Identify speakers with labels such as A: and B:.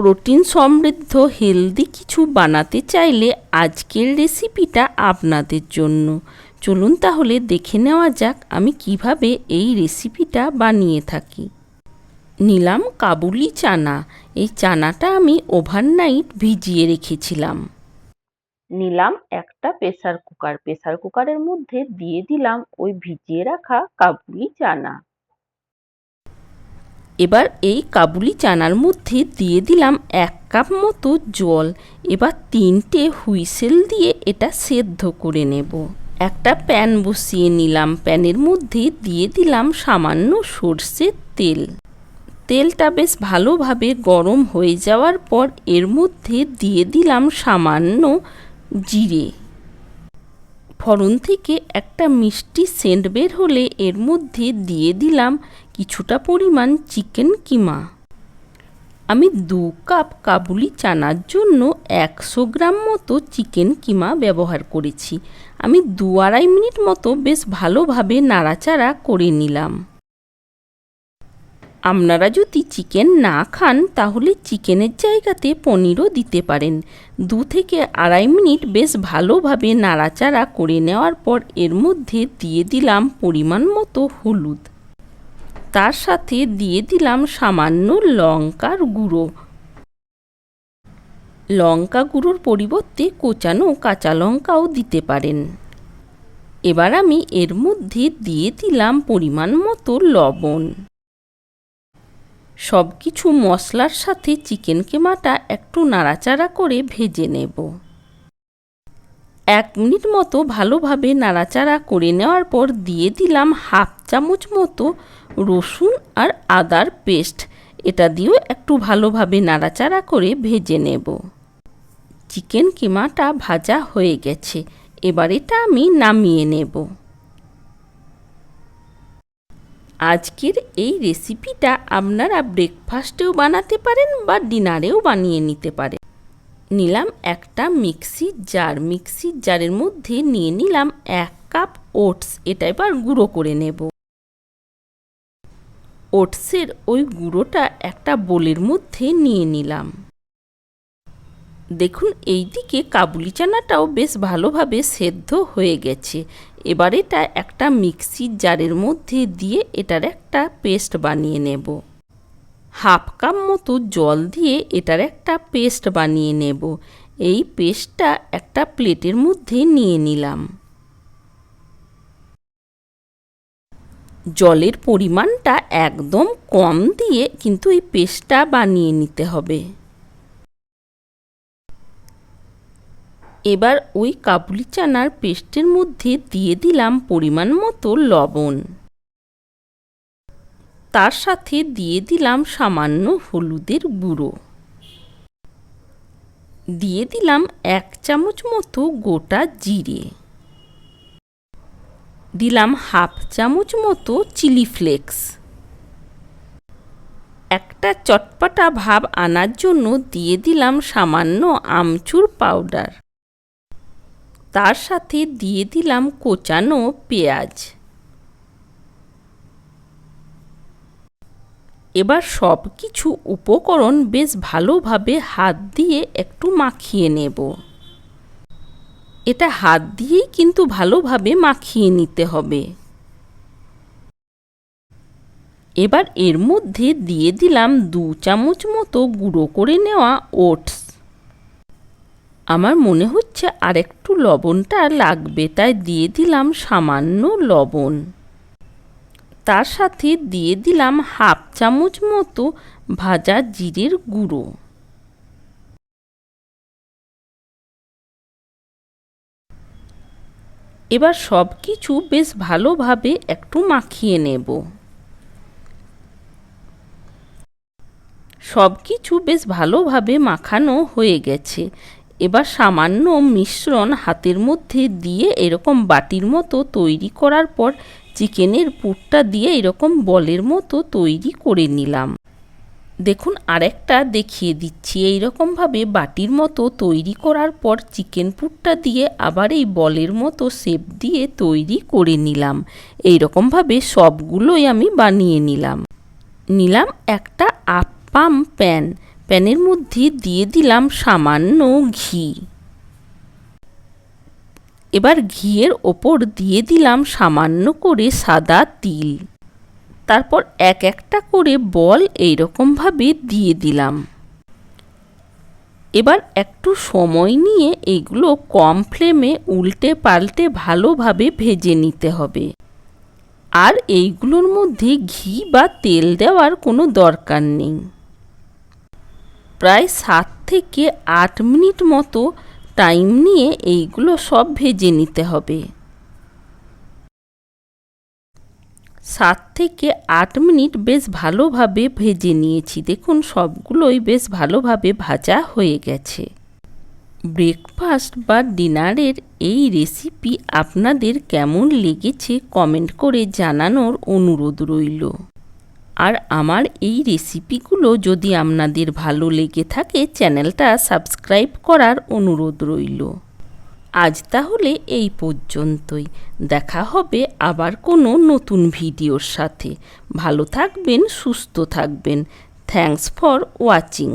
A: Protein সমৃদ্ধ, healthy কিছু বানাতে চাইলে আজকের রেসিপিটা আপনাদের জন্য। চলুন তাহলে দেখে নেওয়া যাক আমি কীভাবে এই রেসিপিটা বানিয়ে থাকি। নিলাম কাবুলি চানা। এই চানাটা আমি ওভারনাইট ভিজিয়ে রেখেছিলাম। নিলাম একটা প্রেসার কুকার। প্রেসার কুকারের মধ্যে দিয়ে দিলাম ওই ভিজিয়ে রাখা কাবুলি চানা। এবার এই কাবুলি চানার মধ্যে দিয়ে দিলাম এক কাপ মতো জল। এবার তিনটে হুইসেল দিয়ে এটা সেদ্ধ করে নেব। একটা প্যান বসিয়ে নিলাম। প্যানের মধ্যে দিয়ে দিলাম সামান্য সর্ষের তেল। তেলটা বেশ ভালোভাবে গরম হয়ে যাওয়ার পর এর মধ্যে দিয়ে দিলাম সামান্য জিরে। ফড়ন থেকে একটা মিষ্টি সেন্ট বের হলে এর মধ্যে দিয়ে দিলাম কিছুটা পরিমাণ চিকেন কিমা। আমি দু কাপ কাবুলি চানার জন্য একশো গ্রাম মতো চিকেন কিমা ব্যবহার করেছি। আমি দু আড়াই মিনিট মতো বেশ ভালোভাবে নাড়াচাড়া করে নিলাম। আপনারা যদি চিকেন না খান, তাহলে চিকেনের জায়গাতে পনিরও দিতে পারেন। দু থেকে আড়াই মিনিট বেশ ভালোভাবে নাড়াচাড়া করে নেওয়ার পর এর মধ্যে দিয়ে দিলাম পরিমাণ মতো হলুদ। তার সাথে দিয়ে দিলাম সামান্য লঙ্কার গুঁড়ো। লঙ্কা গুঁড়োর পরিবর্তে কোচানো কাঁচা লঙ্কাও দিতে পারেন। এবার আমি এর মধ্যে দিয়ে দিলাম পরিমাণ মতো লবণ। সব কিছু মশলার সাথে চিকেন কেমাটা একটু নাড়াচাড়া করে ভেজে নেব। এক মিনিট মতো ভালোভাবে নাড়াচাড়া করে নেওয়ার পর দিয়ে দিলাম হাফ চামচ মতো রসুন আর আদার পেস্ট। এটা দিয়েও একটু ভালোভাবে নাড়াচাড়া করে ভেজে নেব। চিকেন কিমাটা ভাজা হয়ে গেছে। এবার এটা আমি নামিয়ে নেব। আজকের এই রেসিপিটা আপনারা ব্রেকফাস্টেও বানাতে পারেন বা ডিনারেও বানিয়ে নিতে পারেন। নিলাম একটা মিক্সির জার। মিক্সির জারের মধ্যে নিয়ে নিলাম এক কাপ ওটস। এটা এবার গুঁড়ো করে নেব। ওটসের ওই গুঁড়োটা একটা বোলের মধ্যে নিয়ে নিলাম। দেখুন এই দিকে কাবুলি চানাটাও বেশ ভালোভাবে সেদ্ধ হয়ে গেছে। এবার এটা একটা মিক্সির জারের মধ্যে দিয়ে এটার একটা পেস্ট বানিয়ে নেব। হাফ কাপ মতো জল দিয়ে এটার একটা পেস্ট বানিয়ে নেব। এই পেস্টটা একটা প্লেটের মধ্যে নিয়ে নিলাম। জলের পরিমাণটা একদম কম দিয়ে কিন্তু এই পেস্টটা বানিয়ে নিতে হবে। এবার ওই কাবুলি চানার পেস্টের মধ্যে দিয়ে দিলাম পরিমাণ মতো লবণ। তার সাথে দিয়ে দিলাম সামান্য হলুদের গুঁড়ো। দিয়ে দিলাম এক চামচ মতো গোটা জিরে। দিলাম হাফ চামচ মতো চিলি ফ্লেক্স। একটা চটপাটা ভাব আনার জন্য দিয়ে দিলাম সামান্য আমচুর পাউডার। তার সাথে দিয়ে দিলাম কোচানো পেঁয়াজ। এবার সব কিছু উপকরণ বেশ ভালোভাবে হাত দিয়ে একটু মাখিয়ে নেব। এটা হাত দিয়েই কিন্তু ভালোভাবে মাখিয়ে নিতে হবে। এবার এর মধ্যে দিয়ে দিলাম দু চামচ মতো গুঁড়ো করে নেওয়া ওটস। আমার মনে হচ্ছে আর একটু লবণটা লাগবে, তাই দিয়ে দিলাম সামান্য লবণ। তার সাথে দিয়ে দিলাম হাফ চামচ মতো ভাজা জিরের গুঁড়ো। এবার সব কিছু বেশ ভালোভাবে একটু মাখিয়ে নেব। সব কিছু বেশ ভালোভাবে মাখানো হয়ে গেছে। এবার সামান্য মিশ্রণ হাতের মধ্যে দিয়ে এরকম বাটির মতো তৈরি করার পর চিকেনের পুরটা দিয়ে এরকম বলের মতো তৈরি করে নিলাম। দেখুন, আরেকটা দেখিয়ে দিচ্ছি। এইরকমভাবে বাটির মতো তৈরি করার পর চিকেন পুরটা দিয়ে আবার এই বলের মতো শেপ দিয়ে তৈরি করে নিলাম। এইরকমভাবে সবগুলোই আমি বানিয়ে নিলাম। নিলাম একটা আপ্পাম প্যান। প্যানের মধ্যে দিয়ে দিলাম সামান্য ঘি। এবার ঘিয়ের ওপর দিয়ে দিলাম সামান্য করে সাদা তিল। তারপর এক একটা করে বল এইরকমভাবে দিয়ে দিলাম। এবার একটু সময় নিয়ে এগুলো কম ফ্লেমে উল্টে পাল্টে ভালোভাবে ভেজে নিতে হবে। আর এইগুলোর মধ্যে ঘি বা তেল দেওয়ার কোনো দরকার নেই। প্রায় সাত থেকে আট মিনিট মতো টাইম নিয়ে এইগুলো সব ভেজে নিতে হবে। সাত থেকে আট মিনিট বেশ ভালোভাবে ভেজে নিয়েছি। দেখুন, সবগুলোই বেশ ভালোভাবে ভাজা হয়ে গেছে। ব্রেকফাস্ট বা ডিনারের এই রেসিপি আপনাদের কেমন লেগেছে কমেন্ট করে জানানোর অনুরোধ রইল। আর আমার এই রেসিপিগুলো যদি আপনাদের ভালো লেগে থাকে, চ্যানেলটা সাবস্ক্রাইব করার অনুরোধ রইল। আজ তাহলে এই পর্যন্তই। দেখা হবে আবার কোনো নতুন ভিডিওর সাথে। ভালো থাকবেন, সুস্থ থাকবেন। Thanks for watching